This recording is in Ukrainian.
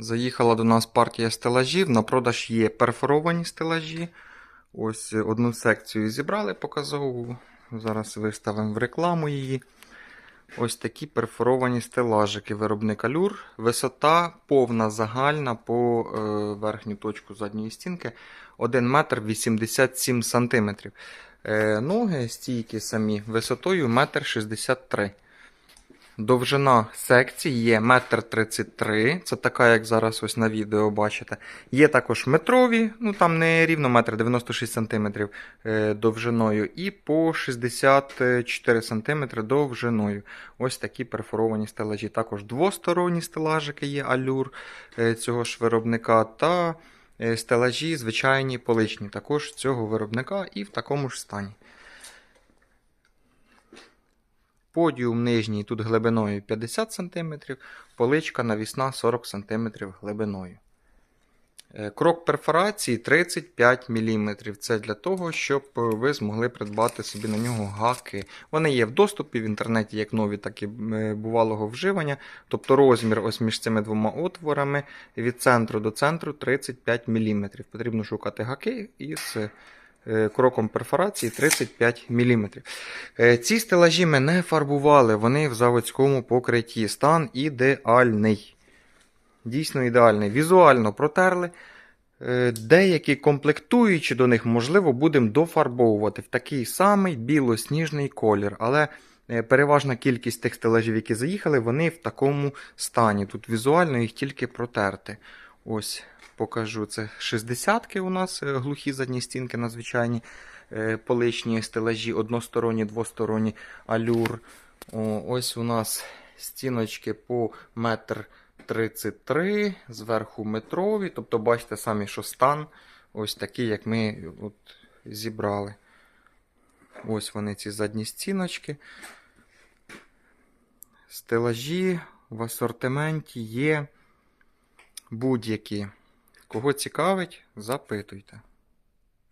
Заїхала до нас партія стелажів. На продаж є перфоровані стелажі. Ось одну секцію зібрали показову. Зараз виставимо в рекламу її. Ось такі перфоровані стелажики виробника Люр. Висота повна загальна по е, верхню точку задньої стінки 1 метр 87 сантиметрів. Е, ноги стійкі самі висотою 1,63 м. Довжина секції є 1,33 м. Це така, як зараз ось на відео бачите. Є також метрові, ну там не рівно 1,96 см е, довжиною, і по 64 см довжиною. Ось такі перфоровані стелажі. Також двосторонні стелажики є алюр е, цього ж виробника. та е, стелажі звичайні поличні, також цього виробника і в такому ж стані. Подіум нижній тут глибиною 50 см, поличка навісна 40 см глибиною. Е, Крок перфорації 35 мм. Це для того, щоб ви змогли придбати собі на нього гаки. Вони є в доступі в інтернеті, як нові, так і е, бувалого вживання. Тобто розмір ось між цими двома отворами від центру до центру 35 мм. Потрібно шукати гаки із е, кроком перфорації 35 мм. Ці стелажі ми не фарбували, вони в заводському покритті. Стан ідеальний. Дійсно ідеальний. Візуально протерли. Е, Деякі комплектуючі до них, можливо, будемо дофарбовувати в такий самий білосніжний колір. Але е, переважна кількість тих стелажів, які заїхали, вони в такому стані. Тут візуально їх тільки протерти. Ось покажу. Це 60-ки у нас е, глухі задні стінки на звичайні е, поличні стелажі, односторонні, двосторонні алюр. О, ось у нас стіночки по метр 33, зверху метрові. Тобто, бачите самі, що стан ось такий, як ми от зібрали. Ось вони, ці задні стіночки. Стелажі в асортименті є будь-які. Кого цікавить, запитуйте.